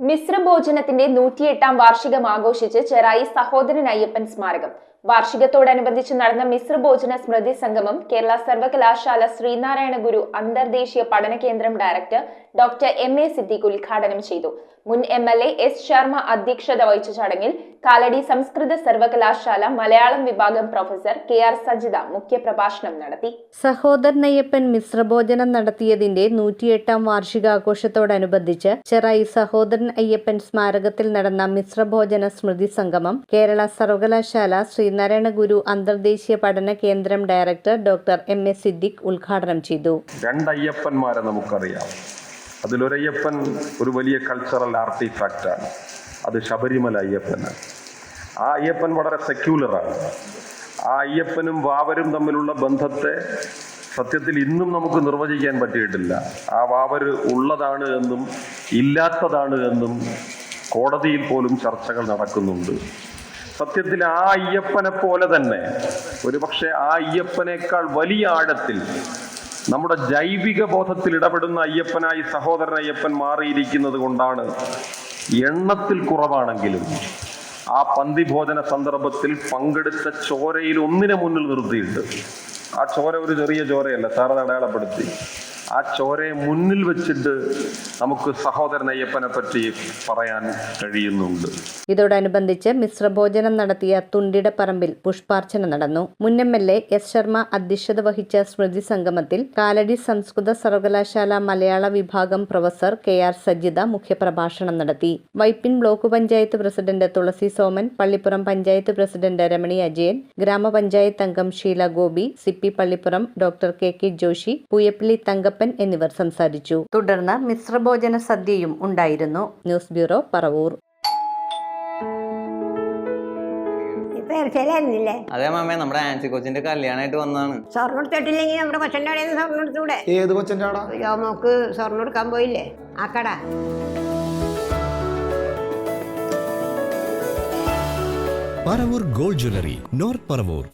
മിശ്രഭോജനത്തിന്റെ നൂറ്റിയെട്ടാം വാർഷികം ആഘോഷിച്ച് ചെറായി സഹോദരൻ അയ്യപ്പൻ സ്മാരകം. വാർഷികത്തോടനുബന്ധിച്ച് നടന്ന മിശ്രഭോജന സ്മൃതി സംഗമം കേരള സർവകലാശാല ശ്രീനാരായണ ഗുരു അന്തർദേശീയ പഠന കേന്ദ്രം director doctor M A Siddique ഉദ്ഘാടനം ചെയ്തു. മുൻ M L A S Sharma അധ്യക്ഷത വഹിച്ച ചടങ്ങിൽ കാലടി സംസ്കൃത സർവകലാശാല മലയാളം വിഭാഗം പ്രൊഫസർ കെ ആർ സജിത മുഖ്യപ്രഭാഷണം നടത്തി. സഹോദരനയ്യപ്പൻ മിശ്രഭോജനം നടത്തിയതിന്റെ നൂറ്റിയെട്ടാം വാർഷികാഘോഷത്തോടനുബന്ധിച്ച് ചെറായി സഹോദരൻ അയ്യപ്പൻ സ്മാരകത്തിൽ നടന്ന മിശ്രഭോജന സ്മൃതി സംഗമം കേരള സർവകലാശാല ശ്രീനാരായണ ഗുരു അന്തർദേശീയ പഠന കേന്ദ്രം director doctor M S Siddique ഉദ്ഘാടനം ചെയ്തു. രണ്ടയ്യപ്പന്മാരെ നമുക്കറിയാം. അതിലൊരയ്യപ്പൻ ഒരു വലിയ കൾച്ചറൽ ആർട്ടിഫാക്റ്റാണ് അത് ശബരിമല അയ്യപ്പനാണ്. ആ അയ്യപ്പൻ വളരെ സെക്യുലറാണ് ആ അയ്യപ്പനും വാവരും തമ്മിലുള്ള ബന്ധത്തെ സത്യത്തിൽ ഇന്നും നമുക്ക് നിർവചിക്കാൻ പറ്റിയിട്ടില്ല. ആ വാവര് ഉള്ളതാണ് എന്നും ഇല്ലാത്തതാണ് എന്നും കോടതിയിൽ പോലും ചർച്ചകൾ നടക്കുന്നുണ്ട്. സത്യത്തിൽ ആ അയ്യപ്പനെ പോലെ തന്നെ. ഒരുപക്ഷെ ആ അയ്യപ്പനേക്കാൾ വലിയ ആഴത്തിൽ നമ്മുടെ ജൈവിക ബോധത്തിൽ ഇടപെടുന്ന അയ്യപ്പനായി സഹോദരൻ അയ്യപ്പൻ മാറിയിരിക്കുന്നത് കൊണ്ടാണ് എണ്ണത്തിൽ കുറവാണെങ്കിലും ആ പന്തിഭോജന സന്ദർഭത്തിൽ പങ്കെടുത്ത ചോരയിൽ ഒന്നിനെ മുന്നിൽ നിർത്തിയിട്ട്. ആ ചോര ഒരു ചെറിയ ചോരയല്ല സാറത് അടയാളപ്പെടുത്തി. ആ ചോരയെ മുന്നിൽ വെച്ചിട്ട് നമുക്ക് സഹോദരൻ അയ്യപ്പനെ പറ്റി പറയാൻ കഴിയുന്നുണ്ട്. ഇതോടനുബന്ധിച്ച് മിശ്രഭോജനം നടത്തിയ തുണ്ടിടപ്പറമ്പിൽ പുഷ്പാർച്ചന നടന്നു. മുൻ M L A S Sharma അധ്യക്ഷത വഹിച്ച സ്മൃതി സംഗമത്തിൽ കാലടി സംസ്കൃത സർവകലാശാല മലയാള വിഭാഗം പ്രൊഫസർ കെ ആർ സജിത മുഖ്യപ്രഭാഷണം നടത്തി. Vypin block panchayat president Thulasi Soman Pallippuram panchayat president Ramani Ajayan ഗ്രാമപഞ്ചായത്ത് അംഗം Sheela Gopi Sippy Pallippuram doctor K K Joshi Pooyappally Thankappan എന്നിവർ സംസാരിച്ചു. തുടർന്ന് മിശ്രഭോജന സദ്യയും ഉണ്ടായിരുന്നു. News bureau Paravur. ശരിയായിരുന്നില്ലേ അതെ മാമേ നമ്മുടെ ആൻസി കോച്ചിന്റെ കല്യാണമായിട്ട് വന്നാണ് സ്വർണം എടുത്തിട്ടില്ലെങ്കിൽ നമ്മുടെ കൊച്ചന്റെ അവിടെ സ്വർണം എടുത്തൂടെ? ഏത് കൊച്ചന്റെ ആടാ യോമോക്ക് സ്വർണം എടുക്കാൻ പോയില്ലേ? ആ കട. Paravur gold jewellery north Paravur